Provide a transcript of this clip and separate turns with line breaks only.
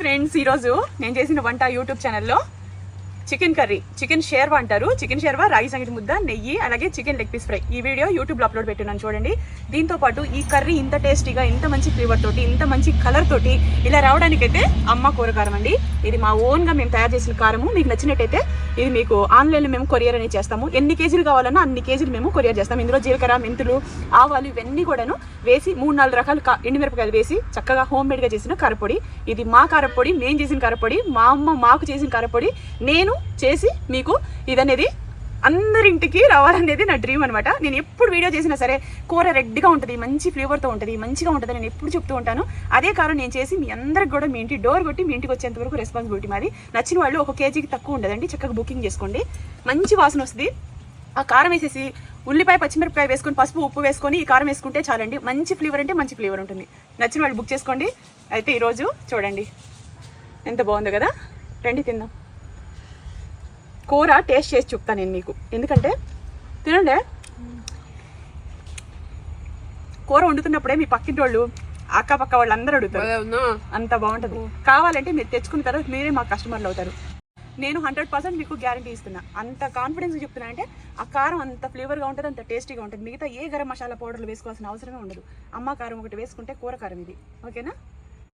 Friends ఈరోజు నేను చేసిన వంట యూట్యూబ్ ఛానల్లో. చికెన్ కర్రీ చికెన్ షేర్వా అంటారు. చికెన్ షేర్వా రాగి సంగటి ముద్ద నెయ్యి అలాగే చికెన్ లెగ్ పీస్ ఫ్రై. ఈ వీడియో యూట్యూబ్లో అప్లోడ్ పెట్టున్నాను చూడండి. దీంతో పాటు ఈ కర్రీ ఇంత టేస్టీగా ఇంత మంచి ఫ్లేవర్ తోటి ఇంత మంచి కలర్ తోటి ఇలా రావడానికైతే అమ్మ కూర కారం అండి. ఇది మా ఓన్గా మేము తయారు చేసిన కారము. మీకు నచ్చినట్టయితే ఇది మీకు ఆన్లైన్లో మేము కొరియర్ అనేది చేస్తాము. ఎన్ని కేజీలు కావాలన్నా అన్ని కేజీలు మేము కొరియర్ చేస్తాము. ఇందులో జీలకర్ర మెంతులు ఆవాలు ఇవన్నీ కూడాను వేసి మూడు నాలుగు రకాల కా- ఎండుమిరపకాయలు వేసి చక్కగా హోమ్ మేడ్గా చేసిన కారపొడి. ఇది మా కారపొడి మేము చేసిన కారపొడి మా అమ్మ మాకు చేసిన కారపొడి. నేను చేసి మీకు ఇదనేది అందరింటికి రావాలనేది నా డ్రీమ్ అనమాట నేను ఎప్పుడు వీడియో చేసినా సరే కూర రెడ్గా ఉంటుంది మంచి ఫ్లేవర్తో ఉంటుంది మంచిగా ఉంటుంది నేను ఎప్పుడు చెప్తూ ఉంటాను. అదే కారం నేను చేసి మీ అందరికి కూడా మీ ఇంటి డోర్ కొట్టి మీ ఇంటికి వచ్చేంత వరకు రెస్పాన్సిబిలిటీ మాది. నచ్చిన వాళ్ళు ఒక కేజీకి తక్కువ ఉండదండి చక్కగా బుకింగ్ చేసుకోండి. మంచి వాసన వస్తుంది. ఆ కారం వేసేసి ఉల్లిపాయ పచ్చిమిరపకాయ వేసుకొని పసుపు ఉప్పు వేసుకొని ఈ కారం వేసుకుంటే చాలండి. మంచి ఫ్లేవర్ అంటే మంచి ఫ్లేవర్ ఉంటుంది. నచ్చిన వాళ్ళు బుక్ చేసుకోండి. అయితే ఈరోజు చూడండి. ఎంత బాగుందో కదా? రండి తిందాం. కూర టేస్ట్ చేసి చెప్తాను నేను మీకు ఎందుకంటే తినండి. కూర వండుతున్నప్పుడే మీ పక్కింటి వాళ్ళు అక్కపక్క వాళ్ళందరూ అడుగుతారు. అంత బాగుంటుంది. కావాలంటే మీరు తెచ్చుకున్న తర్వాత మీరే మా కస్టమర్లు అవుతారు. నేను హండ్రెడ్ పర్సెంట్ మీకు గ్యారంటీ ఇస్తున్నా. అంత కాన్ఫిడెన్స్ చెప్తున్నా అంటే ఆ కారం అంత ఫ్లేవర్గా ఉంటుంది అంత టేస్టీగా ఉంటుంది. మిగతా ఏ గరం మసాలా పౌడర్లు వేసుకోవాల్సిన అవసరమే ఉండదు. అమ్మ కారం ఒకటి వేసుకుంటే కూర కారం ఇది. ఓకేనా?